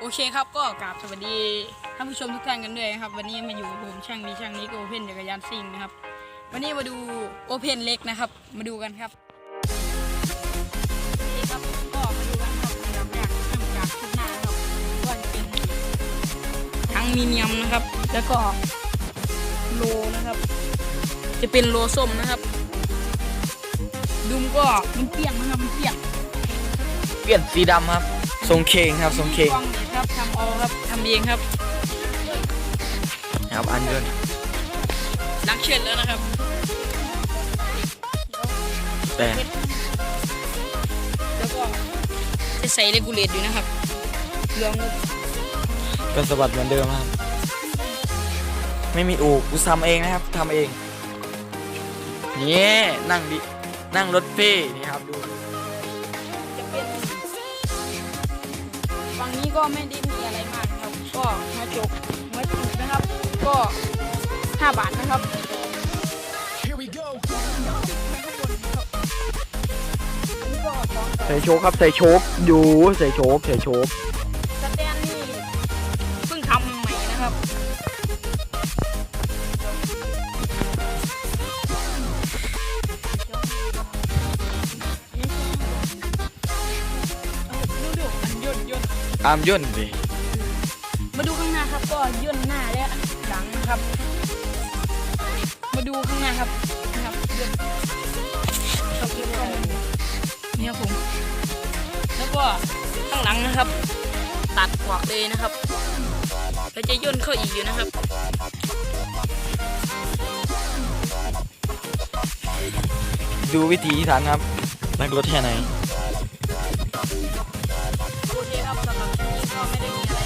โอเคครับก็กราบสวัสดีท่านผู้ชมทุกท่านกันด้วยนะครับ วันนี้มาอยู่กับผมช่างดีช่างนี้ก็โอเพนจักรยานซิ่งนะครับ วันนี้มาดูโอเพนเล็กนะครับ มาดูกันครับนี่ครับก็มาดูกันครับอันดับแรกเริ่มจากข้างหน้าครับก็จะเป็นทั้งมีเนียมนะครับ แล้วก็โลนะครับ จะเป็นโลส้มนะครับ ดุมก็มันเปียกนะครับมันเปียกเปลี่ยนสีดำครับ ทรงเคงครับทรงเคงกล้องนี่ครับทำเอาครับทำเองครับครับอันยนต์ล้างเชือดแล้วนะครับ แต่แล้วก็จะใส่เรกูเลตอยู่นะครับเหลืองก็สะบัดเหมือนเดิมครับ ไม่มีอู่กูทำเองนะครับทำเองนี่นั่งดินั่งรถเฟ่นี่ครับดู ก็ไม่ได้มีอะไรมากนะครับก็มาจกมาจุกนะครับ ก็ 5 บาทนะครับ Here we go. อันนี้ก็ของใส่โชคครับใส่โชคอยู่ใส่โชคใส่โชคสแตนนี่เพิ่งทำใหม่นะครับ ตามย่นดิมาดูข้างหน้าครับก็ย่นหน้าและหลังนะครับ มาดูข้างหน้าครับนะครับย่นครับย่นเข้ามานี่ครับผมแล้วก็ข้างหลังนะครับ ตัดออกเลยนะครับแล้วจะย่นเข้าอีกอยู่นะครับดูวิธีที่ทันครับ นักรถแค่ไหน up,